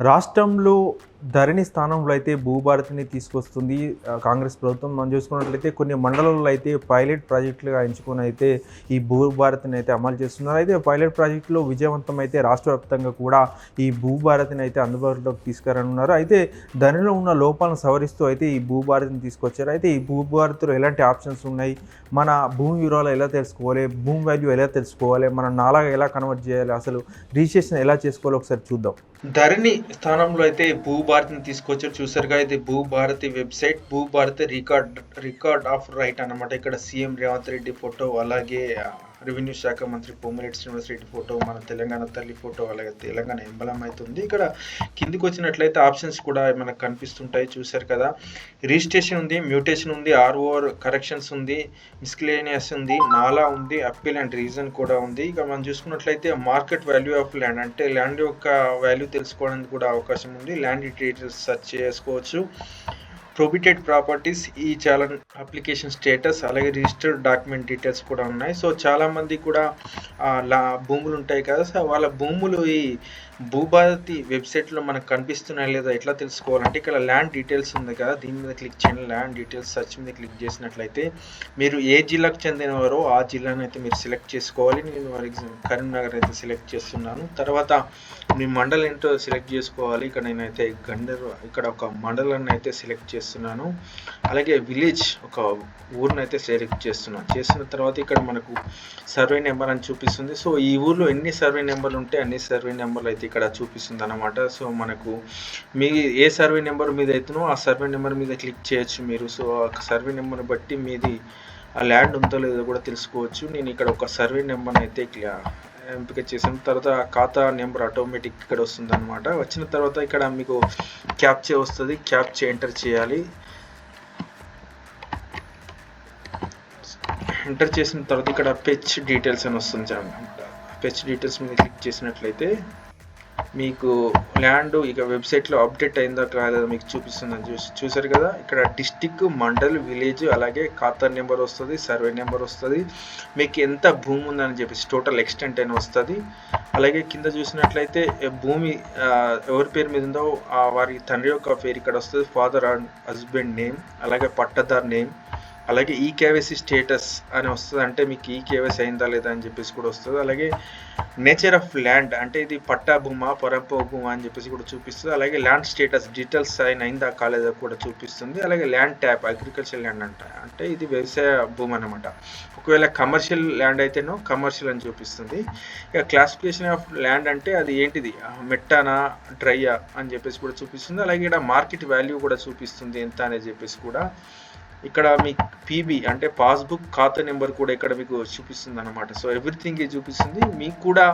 రాష్ట్రంలో ధరణి స్థానంలో అయితే భూభారతిని తీసుకొస్తుంది. కాంగ్రెస్ ప్రభుత్వం. మనం చూసుకున్నట్లయితే కొన్ని మండలాల్లో అయితే పైలట్ ప్రాజెక్టులుగా ఎంచుకొని అయితే ఈ భూభారతిని అయితే అమలు చేస్తున్నారు. అయితే పైలట్ ప్రాజెక్టులో విజయవంతం అయితే రాష్ట్ర వ్యాప్తంగా కూడా ఈ భూభారతిని అయితే అందుబాటులోకి తీసుకురానున్నారు. అయితే ధరణిలో ఉన్న లోపాలను సవరిస్తూ అయితే ఈ భూభారతిని తీసుకొచ్చారు. అయితే ఈ భూభారతిలో ఎలాంటి ఆప్షన్స్ ఉన్నాయి? మన భూమి వివరాలు ఎలా తెలుసుకోవాలి? భూమి వాల్యూ ఎలా తెలుసుకోవాలి? మనం నాలాగా ఎలా కన్వర్ట్ చేయాలి? అసలు రిజిస్ట్రేషన్ ఎలా చేసుకోవాలో ఒకసారి చూద్దాం. ధరణి స్థానంలో అయితే భూ భూభారతిని తీసుకొచ్చారు. చూసారుగా ఇది Bhubharati website. Bhubharati record record of right అన్నమాట. ఇక్కడ సీఎం రేవంత్ రెడ్డి ఫోటో అలాగే రెవెన్యూ శాఖ మంత్రి పొమ్మిరెడ్డి శ్రీనివాస్ రెడ్డి ఫోటో మన తెలంగాణ తల్లి ఫోటో అలాగే తెలంగాణ ఎంబలం అవుతుంది ఇక్కడ కిందికి వచ్చినట్లయితే ఆప్షన్స్ కూడా మనకు కనిపిస్తుంటాయి చూశారు కదా. రిజిస్ట్రేషన్ ఉంది మ్యూటేషన్ ఉంది ఆర్ఓఆర్ కరెక్షన్స్ ఉంది మిస్క్లేనియస్ ఉంది నాలా ఉంది అప్పీల్ అండ్ రీజన్ కూడా ఉంది. ఇక మనం చూసుకున్నట్లయితే మార్కెట్ వాల్యూ ఆఫ్ ల్యాండ్ అంటే ల్యాండ్ యొక్క వాల్యూ తెలుసుకోవడానికి కూడా అవకాశం ఉంది. ల్యాండ్ డీటెయిల్స్ సెర్చ్ చేసుకోవచ్చు. ప్రొబిటెడ్ ప్రాపర్టీస్ ఈ చాలా అప్లికేషన్ స్టేటస్ అలాగే రిజిస్టర్డ్ డాక్యుమెంట్ డీటెయిల్స్ కూడా ఉన్నాయి. సో చాలా మంది కూడా లా భూములు ఉంటాయి కదా సో వాళ్ళ భూములు ఈ భూభారతి వెబ్సైట్లో మనకు కనిపిస్తున్నాయి లేదా ఎట్లా తెలుసుకోవాలంటే ఇక్కడ ల్యాండ్ డీటెయిల్స్ ఉంది కదా దీని మీద క్లిక్ చేయండి. ల్యాండ్ డీటెయిల్స్ సర్చ్ మీద క్లిక్ చేసినట్లయితే మీరు ఏ జిల్లాకు చెందినవారో ఆ జిల్లాను అయితే మీరు సెలెక్ట్ చేసుకోవాలి. నేను ఫర్ ఎగ్జాంపుల్ కరీంనగర్ అయితే సెలెక్ట్ చేస్తున్నాను. తర్వాత మీ మండలం ఏంటో సెలెక్ట్ చేసుకోవాలి. ఇక్కడ నేనైతే గండర్ ఇక్కడ ఒక మండలాన్ని అయితే సెలెక్ట్ చేస్తున్నాను. అలాగే విలేజ్ ఒక ఊరిని అయితే సెలెక్ట్ చేస్తున్నాను. చేసిన తర్వాత ఇక్కడ మనకు సర్వే నెంబర్ అని చూపిస్తుంది. సో ఈ ఊర్లో ఎన్ని సర్వే నెంబర్లు ఉంటే అన్ని సర్వే నెంబర్లు అయితే ఇక్కడ చూపిస్తుంది అనమాట సో మనకు మీ ఏ సర్వే నెంబర్ మీద అయితేనో ఆ సర్వే నెంబర్ మీద క్లిక్ చేయొచ్చు మీరు. సో ఆ సర్వే నెంబర్ బట్టి మీది ఆ ల్యాండ్ ఉందో లేదో కూడా తెలుసుకోవచ్చు. నేను ఇక్కడ ఒక సర్వే నెంబర్ అయితే ఎంపిక చేసిన తర్వాత ఖాతా నెంబర్ ఆటోమేటిక్ ఇక్కడ వస్తుంది అనమాట వచ్చిన తర్వాత ఇక్కడ మీకు క్యాప్చే వస్తుంది. క్యాప్చే ఎంటర్ చేయాలి. ఎంటర్ చేసిన తర్వాత ఇక్కడ పెచ్ డీటెయిల్స్ అని వస్తుంది అనమాట పెచ్ డీటెయిల్స్ మీద క్లిక్ చేసినట్లయితే మీకు ల్యాండ్ ఇక వెబ్సైట్లో అప్డేట్ అయిందా కాలేదా మీకు చూపిస్తుందని చూసి చూసారు కదా? ఇక్కడ డిస్టిక్ మండల్ విలేజ్ అలాగే ఖాతా నెంబర్ వస్తుంది సర్వే నెంబర్ వస్తుంది. మీకు ఎంత భూమి ఉందని చెప్పేసి టోటల్ ఎక్స్టెంట్ అని వస్తుంది. అలాగే కింద చూసినట్లయితే భూమి ఎవరి పేరు మీద ఉందో ఆ వారి తండ్రి యొక్క పేరు ఇక్కడ వస్తుంది. ఫాదర్ అండ్ హస్బెండ్ నేమ్ అలాగే పట్టదార్ నేమ్ అలాగే ఈ కేవైసీ స్టేటస్ అని వస్తుంది అంటే మీకు ఈ కేవైసీ అయిందా లేదా అని చెప్పేసి కూడా వస్తుంది. అలాగే నేచర్ ఆఫ్ ల్యాండ్ అంటే ఇది పట్టా భూమా పరప భూమా అని చెప్పేసి కూడా చూపిస్తుంది. అలాగే ల్యాండ్ స్టేటస్ డీటెయిల్స్ అయిన అయిందా కాలేదా కూడా చూపిస్తుంది. అలాగే ల్యాండ్ ట్యాప్ అగ్రికల్చర్ ల్యాండ్ అంట అంటే ఇది వ్యవసాయ భూమి అనమాట ఒకవేళ కమర్షియల్ ల్యాండ్ అయితేనో కమర్షియల్ అని చూపిస్తుంది. ఇక క్లాసిఫికేషన్ ఆఫ్ ల్యాండ్ అంటే అది ఏంటిది? మెట్టానా డ్రైయా అని చెప్పేసి కూడా చూపిస్తుంది. అలాగే ఇక్కడ మార్కెట్ వాల్యూ కూడా చూపిస్తుంది ఎంత అనేది చెప్పేసి కూడా ఇక్కడ మీ పీబీ అంటే పాస్బుక్ ఖాతా నెంబర్ కూడా ఇక్కడ మీకు చూపిస్తుంది అనమాట సో ఎవ్రీథింగ్ చూపిస్తుంది. మీకు కూడా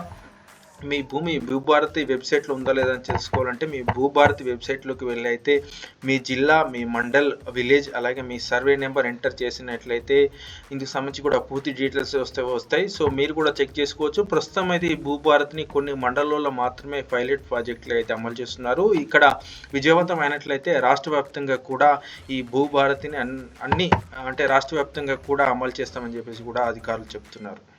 మీ భూమి భూభారతి వెబ్సైట్లో ఉందా లేదా అని తెలుసుకోవాలంటే మీ భూభారతి వెబ్సైట్లోకి వెళ్ళి అయితే మీ జిల్లా మీ మండల్ విలేజ్ అలాగే మీ సర్వే నెంబర్ ఎంటర్ చేసినట్లయితే ఇందుకు సంబంధించి కూడా పూర్తి డీటెయిల్స్ వస్తే వస్తాయి. సో మీరు కూడా చెక్ చేసుకోవచ్చు. ప్రస్తుతం అయితే ఈ భూభారత్ని కొన్ని మండలాల్లో మాత్రమే పైలట్ ప్రాజెక్టులు అయితే అమలు చేస్తున్నారు. ఇక్కడ విజయవంతమైనట్లయితే రాష్ట్ర వ్యాప్తంగా కూడా ఈ భూభారతిని అన్- అన్ని అంటే రాష్ట్ర వ్యాప్తంగా కూడా అమలు చేస్తామని చెప్పేసి కూడా అధికారులు చెప్తున్నారు.